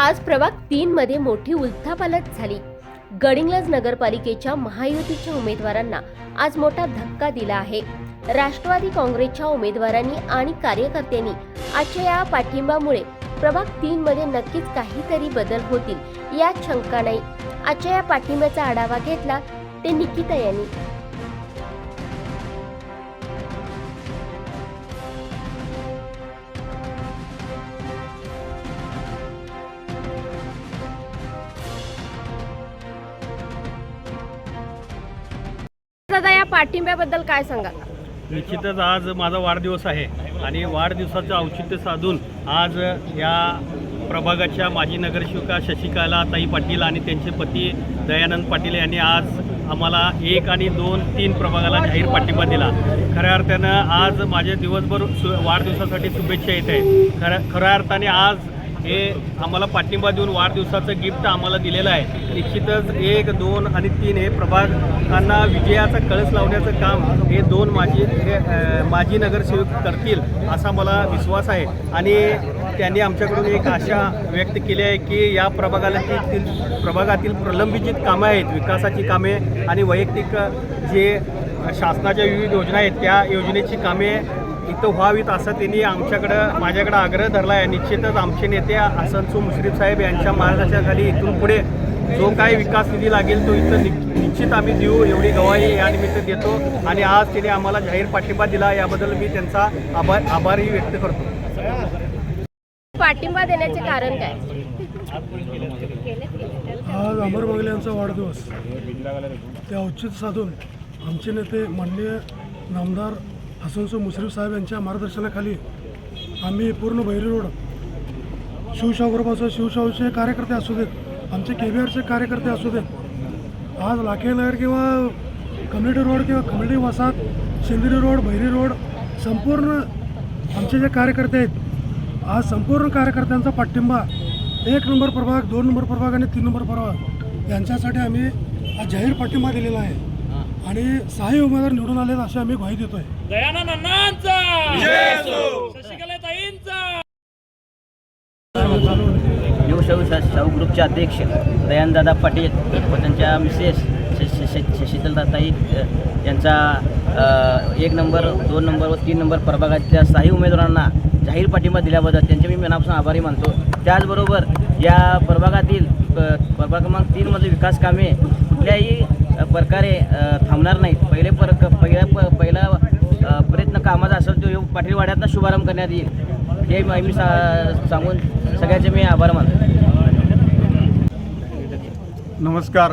आज प्रभाग तीन मध्ये मोठी उलथापालट झाली. गडिंग्लज नगरपालिकेच्या महायुतीच्या उमेदवारांना आज मोठा धक्का दिला आहे. राष्ट्रवादी काँग्रेसच्या उमेदवारांनी आणि कार्यकर्त्यांनी आजच्या या पाठिंबामुळे प्रभाग तीन मध्ये नक्कीच काहीतरी बदल होतील यात शंका नाही. आजच्या या पाठिंब्याचा आढावा घेतला ते निकिता यांनी. पाठिंब्याबद्दल काय सांगा निश्चितच आज माझा वाढदिवस आहे आणि वाढदिवसाचं औचित्य साधून आज या प्रभागाच्या माजी नगरसेविका शशिकाला ताई पाटील आणि त्यांचे पती दयानंद पाटील यांनी आज आम्हाला एक आणि दोन तीन प्रभागाला जाहीर पाठिंबा दिला. खऱ्या अर्थानं आज माझ्या दिवसभर सु वाढदिवसासाठी शुभेच्छा येत आहेत. खऱ्या खऱ्या अर्थाने आज हे आम्हाला पाठिंबा देऊन वाढदिवसाचं गिफ्ट आम्हाला दिलेलं आहे. निश्चितच एक दोन आणि तीन हे प्रभागांना विजयाचा कळस लावण्याचं काम हे दोन माजी हे माजी नगरसेवक करतील असा मला विश्वास आहे. आणि त्यांनी आमच्याकडून एक आशा व्यक्त केली आहे की या प्रभागाला ती- प्रभागातील प्रलंबित जी कामं आहेत विकासाची कामे आणि वैयक्तिक जे शासनाच्या विविध योजना आहेत त्या योजनेची कामे इथं व्हावीत असं त्यांनी आमच्याकडं माझ्याकडं आग्रह धरला आहे. निश्चितच आमचे नेते हसनसू मुश्रीफ साहेब यांच्या मार्गदर्शनाखाली इथून पुढे जो काही विकास निधी लागेल तो इथं नि- निश्चित आम्ही देऊ एवढी गवाही या निमित्त देतो. आणि आज त्यांनी आम्हाला जाहीर पाठिंबा दिला याबद्दल मी त्यांचा आभार आभारही व्यक्त करतो. पाठिंबा देण्याचे कारण काय? आज अमर बगले यांचा वाढदिवस. ते औचित्य साधून आमचे नेते माननीय नामदार हसनसो मुश्रीफ साहेब यांच्या मार्गदर्शनाखाली आम्ही पूर्ण बैरी रोड शिवशाहूपासून शिवशाहूचे कार्यकर्ते असू देत आमचे के बी आरचे कार्यकर्ते असू देत आज लाखेनगर किंवा कम्युनिटी रोड किंवा कम्युनिटी वसाहत शिंदरी रोड बैरी रोड संपूर्ण आमचे जे कार्यकर्ते आहेत आज संपूर्ण कार्यकर्त्यांचा पाठिंबा एक नंबर प्रभाग दोन नंबर प्रभाग आणि तीन नंबर प्रभाग यांच्यासाठी आम्ही आज जाहीर पाठिंबा दिलेला आहे. आणि सहाही उमेदवार निवडून आले असे आम्ही ग्वाही देतोय. दयानंद अण्णांचा शशिकला ताईंचा न्यू शाहू ग्रुपचे अध्यक्ष दयानदादा पाटील व त्यांच्या मिसेस श- श- शशीतलताई अ, यांचा एक नंबर दोन नंबर व तीन नंबर प्रभागातल्या साही उमेदवारांना जाहीर पाठिंबा दिल्याबद्दल त्यांचे मी मनापासून आभारी मानतो. त्याचबरोबर या प्रभागातील प- प्रभाग क्रमांक तीनमधील विकास कामे कुठल्याही प्रकारे थांबणार नाहीत. पहिले पर पहिला प- पहिला प्रयत्न कामाचा असेल तो पाटीलवाड्यातनं शुभारंभ करण्यात येईल. हे मी मी सा सांगून सगळ्याचे मी आभार मानतो. नमस्कार.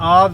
आज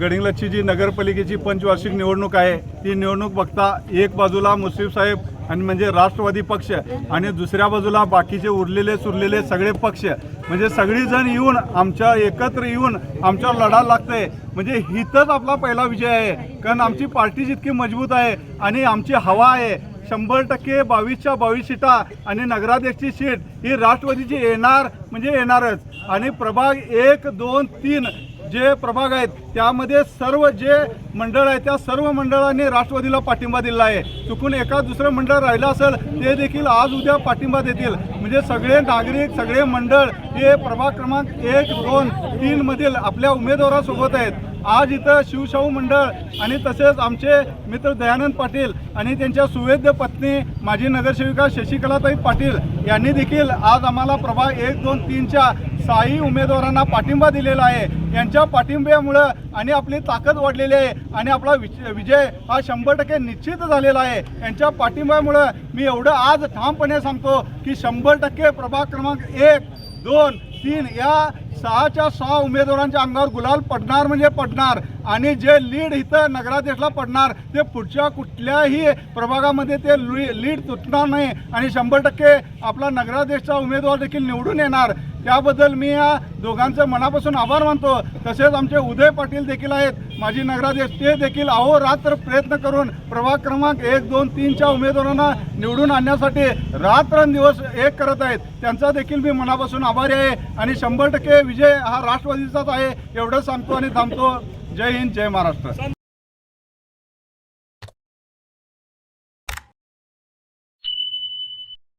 गडिंग्लजची जी नगरपालिकेची पंचवार्षिक निवडणूक आहे ती निवडणूक बघता एक बाजूला मुस्लिम साहेब आणि म्हणजे राष्ट्रवादी पक्ष आणि दुसऱ्या बाजूला बाकीचे उरलेले सुरलेले सगळे पक्ष. म्हणजे सगळीजण येऊन आमच्या एकत्र येऊन आमच्यावर लढा लागतंय म्हणजे हिथंच आपला पहिला विजय आहे. कारण आमची पार्टी जितकी मजबूत आहे आणि आमची हवा आहे शंभर टक्के बावीसच्या बावीस सीटा आणि नगराध्यक्षची सीट ही राष्ट्रवादीची येणार म्हणजे येणारच. आणि प्रभाग एक दोन तीन जे प्रभाग आहेत त्यामध्ये सर्व जे मंडळ आहे त्या सर्व मंडळांनी राष्ट्रवादीला पाठिंबा दिला आहे. चुकून एका दुसरं मंडळ राहिलं असेल ते देखील आज उद्या पाठिंबा देतील. म्हणजे सगळे नागरिक सगळे मंडळ हे प्रभाग क्रमांक एक दोन तीनमधील आपल्या उमेदवारासोबत आहेत. आज इथं शिवशाहू मंडळ आणि तसेच आमचे मित्र दयानंद पाटील आणि त्यांच्या सुवेद्य पत्नी माजी नगरसेविका शशिकलाताई पाटील यांनी देखील आज आम्हाला प्रभाग एक दोन तीनच्या साई उमेदवारांना पाठिंबा दिलेला आहे. यांच्या पाठिंब्यामुळं आणि आपली ताकद वाढलेली आहे आणि आपला विच- विजय हा शंभर टक्के निश्चित झालेला आहे. यांच्या पाठिंब्यामुळं मी एवढं आज ठामपणे सांगतो की शंभर टक्के प्रभाग क्रमांक एक दोन तीन या सहाच्या सहा उमेदवारांच्या अंगावर गुलाल पडणार म्हणजे पडणार. आणि जे लीड इथं नगराध्यक्षला पडणार ते पुढच्या कुठल्याही प्रभागामध्ये ते लुई लीड तुटणार नाही. आणि शंभर टक्के आपला नगराध्यक्षचा उमेदवार देखील निवडून येणार. त्याबद्दल मी या दोघांचं मनापासून आभार मानतो. तसेच आमचे उदय पाटील देखील आहेत. माजी नगराध्यक्ष ते देखील अहोरात्र प्रयत्न करून प्रभाग क्रमांक एक दोन तीनच्या उमेदवारांना निवडून आणण्यासाठी रात्रंदिवस एक करत आहेत. त्यांचा देखील मी मनापासून आभारी आहे. आणि शंभर टक्के विजय हा राष्ट्रवादीचाच आहे एवढं सांगतो आणि थांबतो. जय हिंद जय महाराष्ट्र.